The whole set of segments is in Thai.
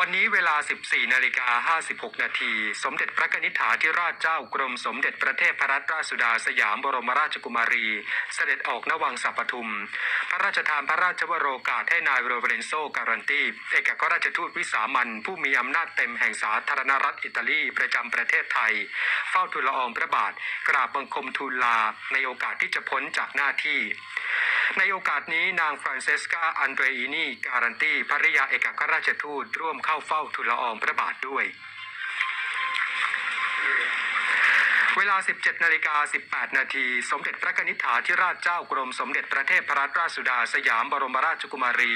วันนี้เวลา 14 นาฬิกา 56 นาที สมเด็จพระนิษฐาธิราชเจ้ากรมสมเด็จพระเทพรัตนราชสุดาสยามบรมราชกุมารี เสด็จออกนวังสัปทุม พระราชทานพระราชวโรกาสให้นายโรเบเรนโซการันตีเอกอัครราชทูตวิสามันผู้มีอำนาจเต็มแห่งสาธารณรัฐอิตาลีประจำประเทศไทย เฝ้าทูลละอองพระบาท กราบบังคมทูลลาในโอกาสที่จะพ้นจากหน้าที่ ในโอกาสนี้นางฟรานเซสกาอันเดรอินีการันตีภริยาเอกอัครราชทูตร่วมเข้าเฝ้าทูลละอองพระบาทด้วยเวลา 17 นาฬิกา 18 นาที สมเด็จพระนิษฐาธิราชเจ้ากรมสมเด็จพระเทพรัตนราชสุดาสยามบรมราชกุมารี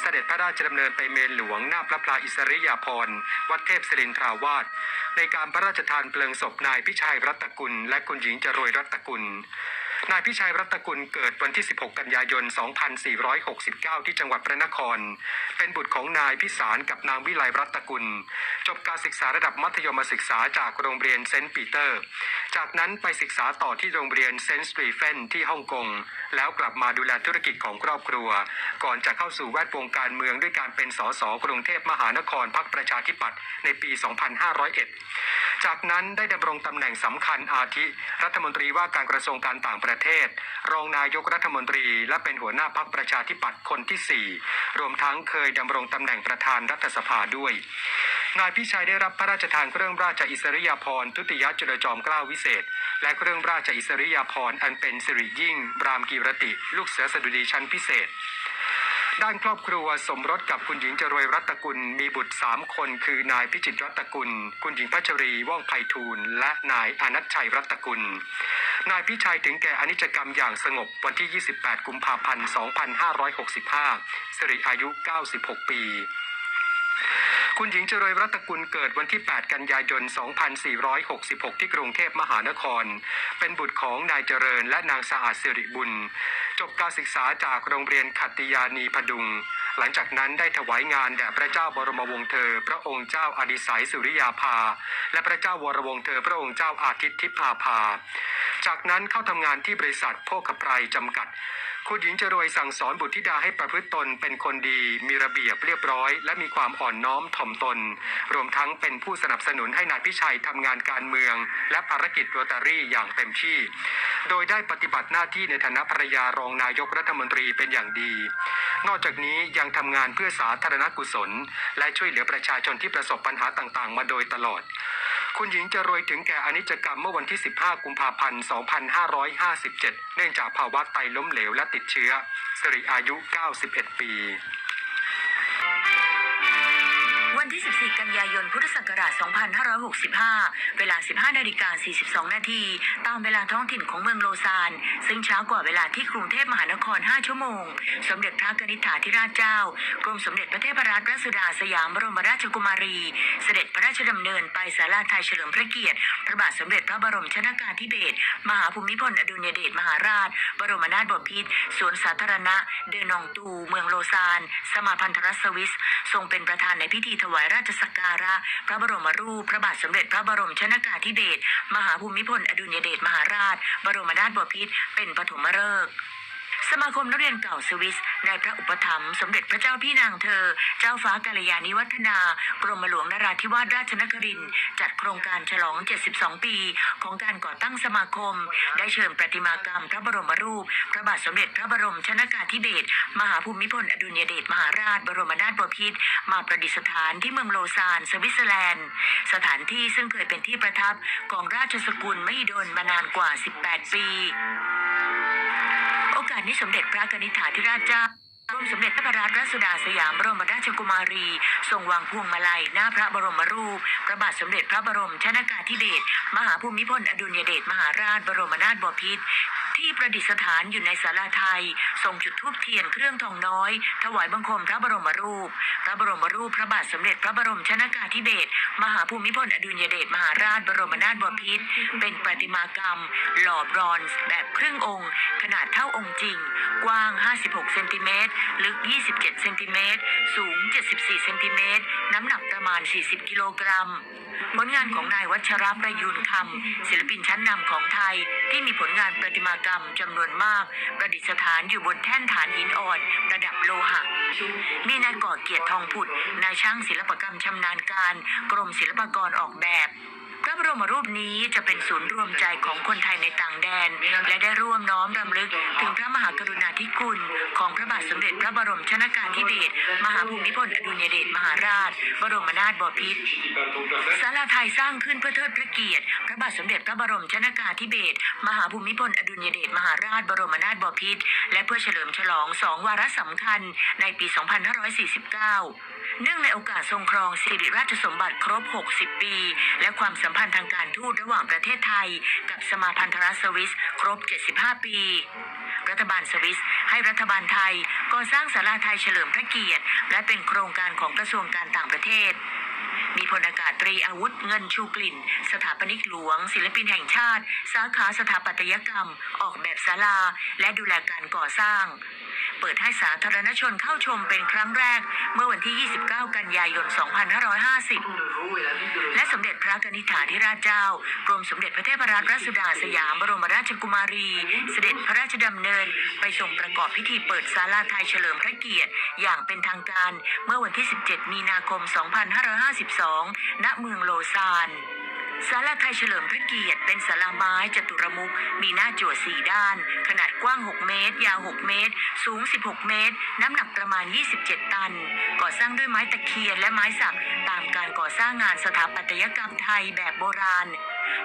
เสด็จพระราชดำเนินไปเมนหลวงหน้าพระพลาอิสริยาภรณ์ วัดเทพศิรินทราวาสในการพระราชทานเพลิงศพนายพิชัยรัตกุล และคุณหญิงจรวยรัตกุล นายพิชัยรัตกุลเกิดวันที่ 16 กันยายน 2469 ที่จังหวัดพระนคร เป็นบุตรของนายพิสารกับนางวิไลรัตกุล จบการศึกษาระดับมัธยมศึกษาจากโรงเรียนเซนต์ปีเตอร์ จากนั้นไปศึกษาต่อที่โรงเรียนเซนต์สตรีเฟนที่ฮ่องกง แล้วกลับมาดูแลธุรกิจของครอบครัว ก่อนจะเข้าสู่แวดวงการเมืองด้วยการเป็นสสกรุงเทพมหานครพรรคประชาธิปัตย์ในปี 2501 จากนั้นได้ดำรงตำแหน่งสำคัญอาทิ รัฐมนตรีว่าการกระทรวงการต่างประเทศ รองนายกรัฐมนตรี และเป็นหัวหน้าพรรคประชาธิปัตย์คนที่ 4 รวมทั้งเคยดำรงตำแหน่งประธานรัฐสภาด้วยนายพิชัยได้รับพระราชทานเครื่องราชอิสริยาภรณ์ทุติยจุลจอมเกล้าวิเศษ และเครื่องราชอิสริยาภรณ์อันเป็นสิริยิ่ง บรามกีรติ ลูกเสือสดุดีชั้นพิเศษ ด้านครอบครัวสมรสกับคุณหญิงจรวยรัตกุล มีบุตรสามคน คือนายพิจิตรรัตกุล คุณหญิงพัชรีว่องไพฑูรย์และนายอนัทชัยรัตกุล นายพิชัยถึงแก่อนิจกรรมอย่างสงบวันที่ 28 กุมภาพันธ์ 2565สิริอายุ 96 ปี คุณหญิงเจรวยรัตกุลเกิดวันที่ 8 กันยายน 2466 ที่กรุงเทพมหานคร เป็นบุตรของนายเจริญและนางสะอาดสิริบุญ จบการศึกษาจากโรงเรียนขัตติยานีพดุง หลังจากนั้นได้ถวายงานแด่พระเจ้าบรมวงศ์เธอ พระองค์เจ้าอดิศัยสุริยาภา และพระเจ้าวรวงศ์เธอ พระองค์เจ้าอาทิตย์ทิพาภา จากนั้นเข้าทำงานที่บริษัทโภคไพรจำกัด คุณหญิงจรวยสั่งสอนบุตรธิดาให้ประพฤติตนเป็นคนดี มีระเบียบเรียบร้อย และมีความอ่อนน้อมถ่อมตน รวมทั้งเป็นผู้สนับสนุนให้นายพิชัยทำงานการเมือง และภารกิจโรตารี่อย่างเต็มที่ โดยได้ปฏิบัติหน้าที่ในฐานะภรรยารองนายกรัฐมนตรีเป็นอย่างดี นอกจากนี้ยังทำงานเพื่อสาธารณกุศล และช่วยเหลือประชาชนที่ประสบปัญหาต่างๆ มาโดยตลอด คุณหญิงจะรวยถึงแก่อนิจกรรมเมื่อวันที่ 15 กุมภาพันธ์ 2557 เนื่องจากภาวะไตล้มเหลวและติดเชื้อสิริอายุ 91 ปี 14กันยายน พุทธศักราช 2565 เวลา 15 นาฬิกา 42 นาที ตามเวลาท้องถิ่นของเมืองโลซาน ซึ่งเช้ากว่าเวลาที่กรุงเทพมหานคร 5 ชั่วโมง สมเด็จพระกนิษฐาธิราชเจ้า กรมสมเด็จพระเทพรัตนราชสุดาสยามบรมราชกุมารี เสด็จพระราชดำเนินไปศาลาไทยเฉลิมพระเกียรติ พระบาทสมเด็จพระบรมชนากาธิเบศร มหาภูมิพลอดุลยเดชมหาราช บรมนาถบพิตร สวนสาธารณะ เดนองตู เมืองโลซาน สมาพันธรัฐสวิส ทรงเป็นประธานในพิธีถวายราชสักการะ พระบรมรูป พระบาทสมเด็จพระบรมชนากาธิเบศรมหาภูมิพลอดุลยเดชมหาราช บรมนาถบพิตรเป็นปฐมฤกษ์ สมาคมนักเรียนเก่าสวิสในพระอุปถัมภ์สมเด็จพระเจ้าพี่นางเธอ เจ้าฟ้ากาลยานิวัฒนากรมหลวงนราธิวาสราชนครินจัดโครงการฉลอง 72 ปี ของการก่อตั้งสมาคม ได้เชิญประติมากรรมพระบรมรูป พระบาทสมเด็จพระบรมชนากาธิเบศรมหาภูมิพลอดุลยเดชมหาราช บรมนาถบพิตรมาประดิษฐานที่เมืองโลซานสวิตเซอร์แลนด์ สถานที่ซึ่งเคยเป็นที่ประทับของราชสกุลมหิดลมานานกว่า 18 ปี การนี้สมเด็จพระกนิษฐาธิราชเจ้ากรมสมเด็จพระบรมราชสุดาสยามบรมราชกุมารี ทรงวางพวงมาลัยหน้าพระบรมรูป พระบาทสมเด็จพระบรมชนากาธิเบศรมหาภูมิพลอดุลยเดชมหาราชบรมนาถบพิตร ที่ประดิษฐานอยู่ในศาลาไทยทรงจุดธูปเทียนเครื่องทองน้อย ถวายบังคมพระบรมรูป พระบรมรูปพระบาทสมเด็จพระบรมชนากาธิเบศรมหาภูมิพลอดุลยเดชมหาราชบรมนาถบพิตรเป็นประติมากรรม หล่อบรอนซ์แบบครึ่งองค์ ขนาดเท่าองค์จริง กว้าง 56 เซนติเมตร ลึก 27 เซนติเมตร สูง 74 เซนติเมตร น้ำหนักประมาณ 40 กิโลกรัม ผลงานของนายวัชระประยูนคำศิลปินชั้นนำของไทย ที่มีผลงานประติมากรรมจำนวนมาก ประดิษฐานอยู่บนแท่นฐานหินอ่อนระดับโลหะ มีนายก่อเกียรติทองผุดนายช่างศิลปกรรมชำนาญการ กรมศิลปากรออกแบบ พระบรมรูปนี้จะเป็นศูนย์รวมใจของคนไทยในต่างแดน และได้ร่วมน้อมรำลึก ถึงพระมหากรุณาธิคุณ ของพระบาทสมเด็จพระบรมชนากาธิเบศรมหาภูมิพลอดุลยเดชมหาราช บรมนาถบพิตรศาลาไทยสร้างขึ้นเพื่อเทิดพระเกียรติ พระบาทสมเด็จพระบรมชนากาธิเบศรมหาภูมิพลอดุลยเดชมหาราช บรมนาถบพิตรและเพื่อเฉลิมฉลองสองวาระสำคัญในปี 2549 เนื่องในโอกาสทรงครองสิริราชสมบัติครบ 60 ปี และความสัมพันธ์ทางการทูตระหว่างประเทศไทย กับสมาพันธรัฐสวิสครบ 75 ปี รัฐบาลสวิส ให้รัฐบาลไทยก่อสร้างศาลาไทยเฉลิมพระเกียรติ และเป็นโครงการของกระทรวงการต่างประเทศมีพลอากาศตรีอาวุธเงินชูกลิ่น สถาปนิกหลวง ศิลปินแห่งชาติ สาขาสถาปัตยกรรม ออกแบบศาลา และดูแลการก่อสร้าง เปิดให้สาธารณชนเข้าชมเป็นครั้งแรก เมื่อวันที่ 29 กันยายน 2550 และสมเด็จพระกนิษฐาธิราชเจ้า กรมสมเด็จพระเทพรัตนราชสุดาสยามบรมราชกุมารี เสด็จพระราชดำเนิน ไปทรงประกอบพิธีเปิดศาลาไทยเฉลิมพระเกียรติ อย่างเป็นทางการเมื่อวันที่ 17 มีนาคม 2552 ณ เมืองโลซาน ศาลาไทยเฉลิมพระเกียรติเป็นศาลาไม้จตุรมุขมีหน้าจั่วสี่ด้าน ขนาดกว้าง 6 เมตร ยาว 6 เมตร สูง 16 เมตร น้ำหนักประมาณ 27 ตัน ก่อสร้างด้วยไม้ตะเคียนและไม้สักตามการก่อสร้างงานสถาปัตยกรรมไทยแบบโบราณ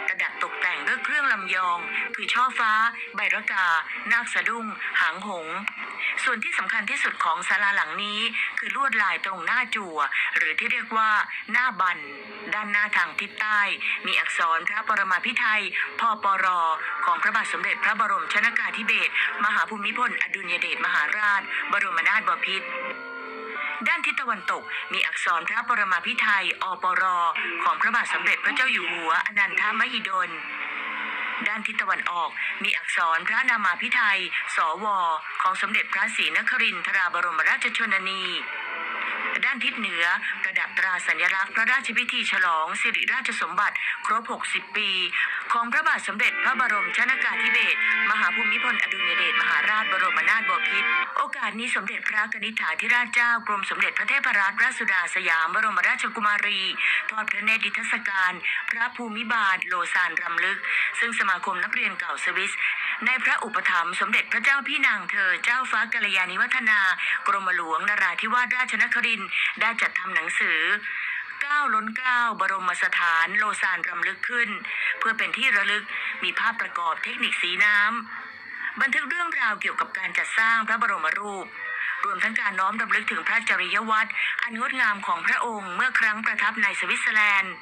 ประดับตกแต่งด้วยเครื่องลำยอง คือช่อฟ้า ใบระกา นาคสะดุ้ง หางหง ส่วนที่สำคัญที่สุดของศาลาหลังนี้ คือลวดลายตรงหน้าจั่ว หรือที่เรียกว่า หน้าบัน ด้านหน้าทางทิศใต้ มีอักษรพระปรมาภิไธยพปรของพระบาทสมเด็จพระบรมชนากาธิเบศรมหาภูมิพลอดุลยเดชมหาราช บรมนาถบพิตร ด้านทิศตะวันตก มีอักษรพระปรมาภิไธยอปร ของพระบาทสมเด็จพระเจ้าอยู่หัวอนันทมหิดล ด้านทิศตะวันออก มีอักษรพระนามาพิไทยสว ของสมเด็จพระศรีนครินทราบรมราชชนนี ด้านทิศเหนือ ประดับตราสัญลักษณ์พระราชพิธีฉลองสิริราชสมบัติ ครบ 60 ปี ของพระบาทสมเด็จพระบรมชนากาธิเบศรมหาภูมิพลอดุลยเดชมหาราชบรมนาถบพิตรโอกาสนี้สมเด็จพระกนิษฐาธิราชเจ้ากรมสมเด็จพระเทพรัตนราชสุดาสยามบรมราชกุมารีทอดพระเนตรดิทรรศการ พระภูมิบาทโลซานรำลึก ซึ่งสมาคมนักเรียนเก่าสวิส ในพระอุปถัมภ์สมเด็จพระเจ้าพี่นางเธอเจ้าฟ้ากัลยาณิวัฒนา กรมหลวงนราธิวาสราชนครินได้จัดทำหนังสือก้าวล้นเกล้าบรมสถานโลซานรำลึกขึ้น เพื่อเป็นที่ระลึกมีภาพประกอบเทคนิคสีน้ำ บันทึกเรื่องราวเกี่ยวกับการจัดสร้างพระบรมรูป รวมทั้งการน้อมรำลึกถึงพระจริยวัตรอันงดงามของพระองค์เมื่อครั้งประทับในสวิตเซอร์แลนด์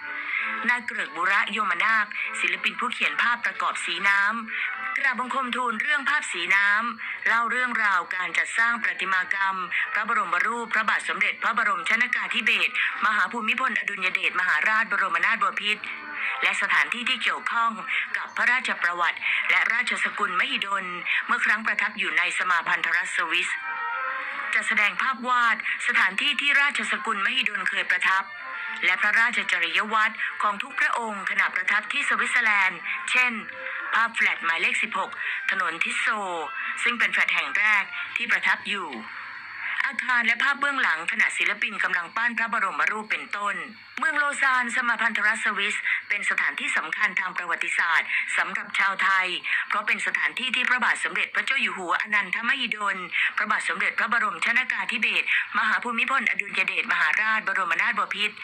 นายเกริกบุระโยมนาค ศิลปินผู้เขียนภาพประกอบสีน้ำกราบบังคมทูลเรื่องภาพสีน้ำเล่าเรื่องราวการจัดสร้างประติมากรรม พระบรมรูปพระบาทสมเด็จพระบรมชนากาธิเบศรมหาภูมิพลอดุลยเดชมหาราชบรมนาถบพิตรและสถานที่ที่เกี่ยวข้องกับพระราชประวัติ และราชสกุลมหิดล เมื่อครั้งประทับอยู่ในสมาพันธรัฐสวิสจะแสดงภาพวาดสถานที่ที่ราชสกุลมหิดลเคยประทับ และพระราชจริยวัตรของทุกพระองค์ขณะประทับที่สวิตเซอร์แลนด์ เช่น ภาพแฟลตหมายเลข 16 ถนนทิสโซ ซึ่งเป็นแฟลตแห่งแรกที่ประทับอยู่ อาคารและภาพเบื้องหลังขณะศิลปินกำลังปั้นพระบรมรูปเป็นต้น เมืองโลซานสมาพันธรัฐสวิส เป็นสถานที่สำคัญทางประวัติศาสตร์สำหรับชาวไทย เพราะเป็นสถานที่ที่พระบาทสมเด็จพระเจ้าอยู่หัวอนันทมหิดล พระบาทสมเด็จพระบรมชนากาธิเบศรมหาภูมิพลอดุลยเดชมหาราชบรมนาถบพิตร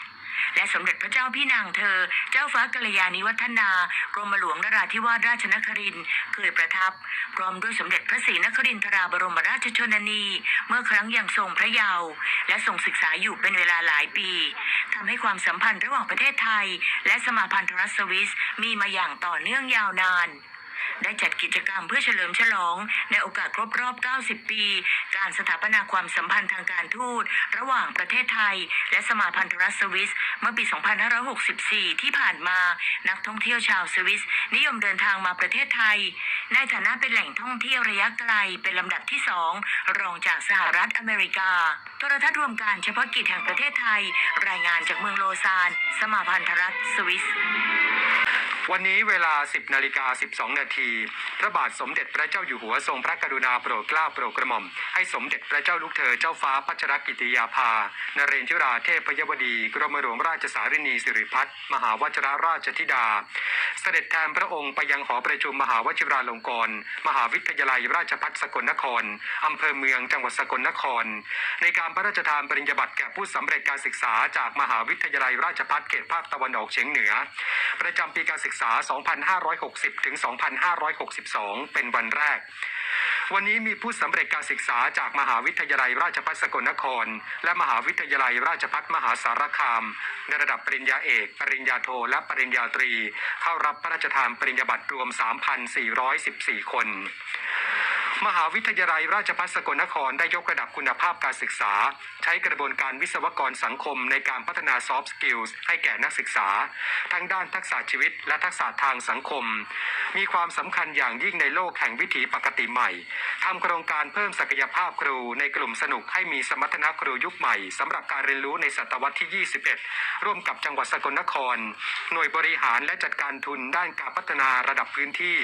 และสมเด็จพระเจ้าพี่นางเธอ เจ้าฟ้ากัลยาณิวัฒนากรมหลวงนราธิวาสราชนครินทร์เคยประทับ พร้อมด้วยสมเด็จพระศรีนครินทราบรมราชชนนี เมื่อครั้งยังทรงพระเยาว์และทรงศึกษาอยู่เป็นเวลาหลายปีทำให้ความสัมพันธ์ระหว่างประเทศไทย และสมาพันธรัฐสวิสมีมาอย่างต่อเนื่องยาวนาน ได้จัดกิจกรรมเพื่อเฉลิมฉลอง ในโอกาสครบรอบ 90 ปี การสถาปนาความสัมพันธ์ทางการทูต ระหว่างประเทศไทย และสมาพันธรัฐสวิส เมื่อปี 2564 ที่ผ่านมา นักท่องเที่ยวชาวสวิส นิยมเดินทางมาประเทศไทย ในฐานะเป็นแหล่งท่องเที่ยวระยะไกล เป็นลำดับที่สองรองจากสหรัฐอเมริกา โทรทัศน์รวมการเฉพาะกิจแห่งประเทศไทย รายงานจากเมืองโลซาน สมาพันธรัฐสวิส วันนี้เวลา 10นาฬิกา12 นาที พระบาทสมเด็จพระเจ้าอยู่หัวทรงพระกรุณาโปรดเกล้าโปรดกระหม่อม ให้สมเด็จพระเจ้าลูกเธอเจ้าฟ้าพัชรกิติยาภา นเรนทิราเทพยวดี กรมหลวงราชสารินีสิริพัฒน์มหาวชรราชธิดา เสด็จแทนพระองค์ไปยังหอประชุมมหาวชิราลงกรณ์มหาวิทยาลัยราชภัฏสกลนครอำเภอเมืองจังหวัดสกลนคร ในการพระราชทานปริญญาบัตรแก่ผู้สำเร็จการศึกษาจากมหาวิทยาลัยราชภัฏเขตภาคตะวันออกเฉียงเหนือ ประจำปีการศึกษา2560 ถึง 2562 เป็นวันแรก วันนี้มีผู้สำเร็จการศึกษาจากมหาวิทยาลัยราชภัฏสกลนคร และมหาวิทยาลัยราชภัฏมหาสารคาม ในระดับปริญญาเอก ปริญญาโท และปริญญาตรี เข้ารับพระราชทานปริญญาบัตรรวม 3,414 คน มหาวิทยาลัยราชภัฏสกลนครได้ยกระดับคุณภาพการศึกษา ใช้กระบวนการวิศวกรสังคมในการพัฒนา soft skills ให้แก่นักศึกษา ทั้งด้านทักษะชีวิตและทักษะทางสังคม มีความสำคัญอย่างยิ่งในโลกแห่งวิถีปกติใหม่ทำโครงการเพิ่มศักยภาพครูในกลุ่มสนุกให้มีสมรรถนะครูยุคใหม่สำหรับการเรียนรู้ในศตวรรษที่ 21 ร่วมกับจังหวัดสกลนคร หน่วยบริหารและจัดการทุนด้านการพัฒนาระดับพื้นที่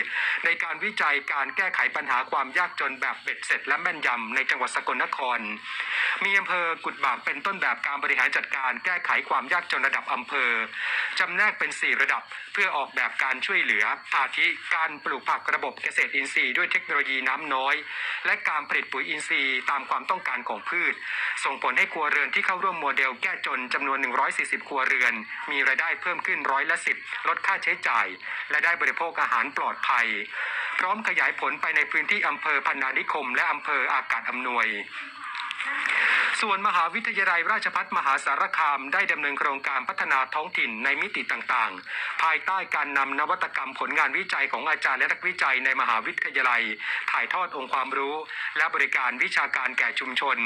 ในการวิจัยการแก้ไขปัญหาความยากากจนแบบเบ็ดเสร็จและแม่นยำในจังหวัดสกลนคร มีอำเภอกุดบากเป็นต้นแบบการบริหารจัดการแก้ไขความยากจนระดับอำเภอจำแนกเป็น 4 ระดับเพื่อออกแบบการช่วยเหลืออาทิการปลูกผักระบบเกษตรอินทรีย์ด้วยเทคโนโลยีน้ำน้อย และการผลิตปุ๋ยอินทรีย์ตามความต้องการของพืช ส่งผลให้ครัวเรือนที่เข้าร่วมโมเดลแก้จนจำนวน 140 ครัวเรือน มีรายได้เพิ่มขึ้นร้อยละ10ลดค่าใช้จ่าย และได้บริโภคอาหารปลอดภัย พร้อมขยายผลไปในพื้นที่อำเภอพันนานิคม และอำเภออากาศอำนวย ส่วนมหาวิทยาลัยราชภัฏมหาสารคามได้ดำเนินโครงการพัฒนาท้องถิ่นในมิติต่างๆ ภายใต้การนำนวัตกรรมผลงานวิจัยของอาจารย์และนักวิจัยในมหาวิทยาลัย ถ่ายทอดองค์ความรู้ และบริการวิชาการแก่ชุมชน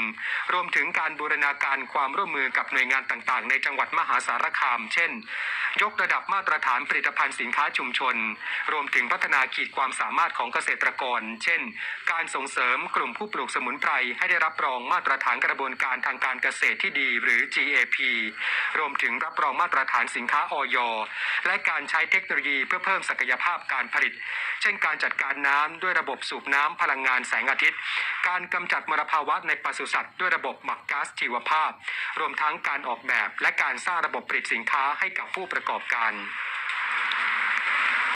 รวมถึงการบูรณาการความร่วมมือกับหน่วยงานต่างๆ ในจังหวัดมหาสารคาม เช่น ยกระดับมาตรฐานผลิตภัณฑ์สินค้าชุมชน รวมถึงพัฒนาขีดความสามารถของเกษตรกร เช่น การส่งเสริมกลุ่มผู้ปลูกสมุนไพรให้ได้รับรองมาตตรฐานกระบวนการทางการเกษตรที่ดีหรือ GAP รวมถึงรับรองมาตรฐานสินค้าออยและการใช้เทคโนโลยีเพื่อเพิ่มศักยภาพการผลิต เช่นการจัดการน้ำด้วยระบบสูบน้ำพลังงานแสงอาทิตย์ การกำจัดมลภาวะในปศุสัตว์ด้วยระบบหมักก๊าซชีวภาพ รวมทั้งการออกแบบและการสร้างระบบผลิตสินค้าให้กับผู้ประกอบการ